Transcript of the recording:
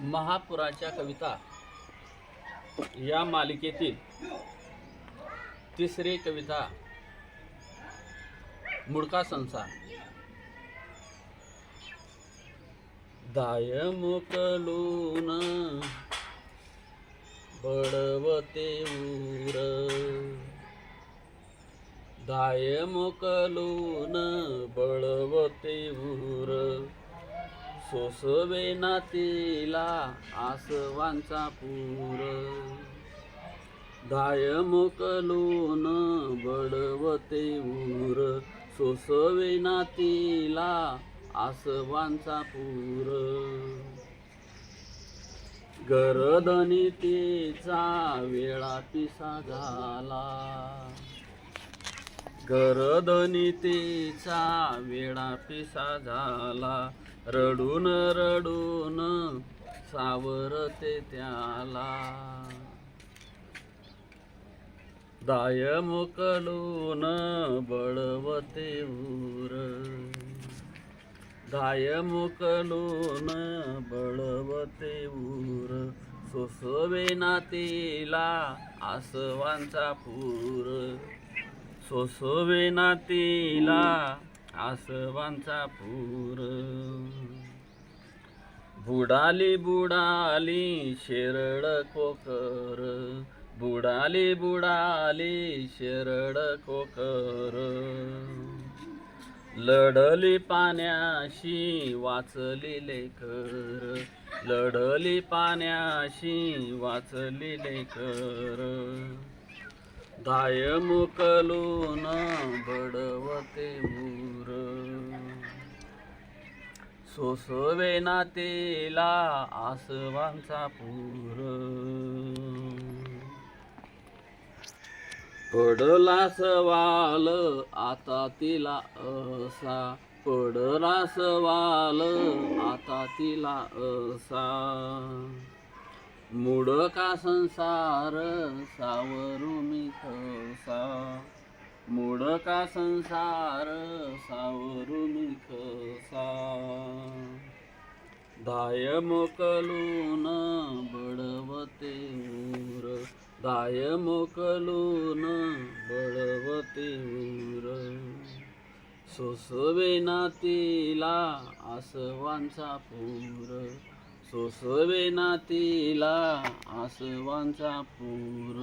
महापुराच्या कविता या मालिकेतील तिसरी कविता मुडका संसार. दाय मुकलून बडवते उर दाय न बळवते उर सोसवे नातीला आसवांचा पूर. दाय न बडवते उर सोसवे नातीला आसवांचा पूर. गरदनी तिचा वेळा पिसा झाला. गरदनितेचा वेळा पिसा झाला. रडून रडून सावरते त्याला. दाय मुकलून बळवते उर दाय मुकलून बळवते उर सोसवे नातीला आसवांचा पूर. सोसवे नातीला आसवांचा पूर. बुडाली बुडाली शेरड कोकर. बुडाली बुडाली शेरड कोकर. लढली पाण्याशी वाचली लेकर. लढली पाण्याशी वाचली लेकर. दाय ना बडवते मूर सोसवे नातेला आसवांचा पूर. पडला सवाल आता तिला असा. पडला सवाल आता तिला असा. मुडका संसार सावरू मी खसा. मुडका संसार सावरू मी खसा. दाय मोकलून बडवते उर दाय मोकलून बळवते उर सोसवे तिला आसवांचा पूर. सोसवे नातीला आसवांचा पूर.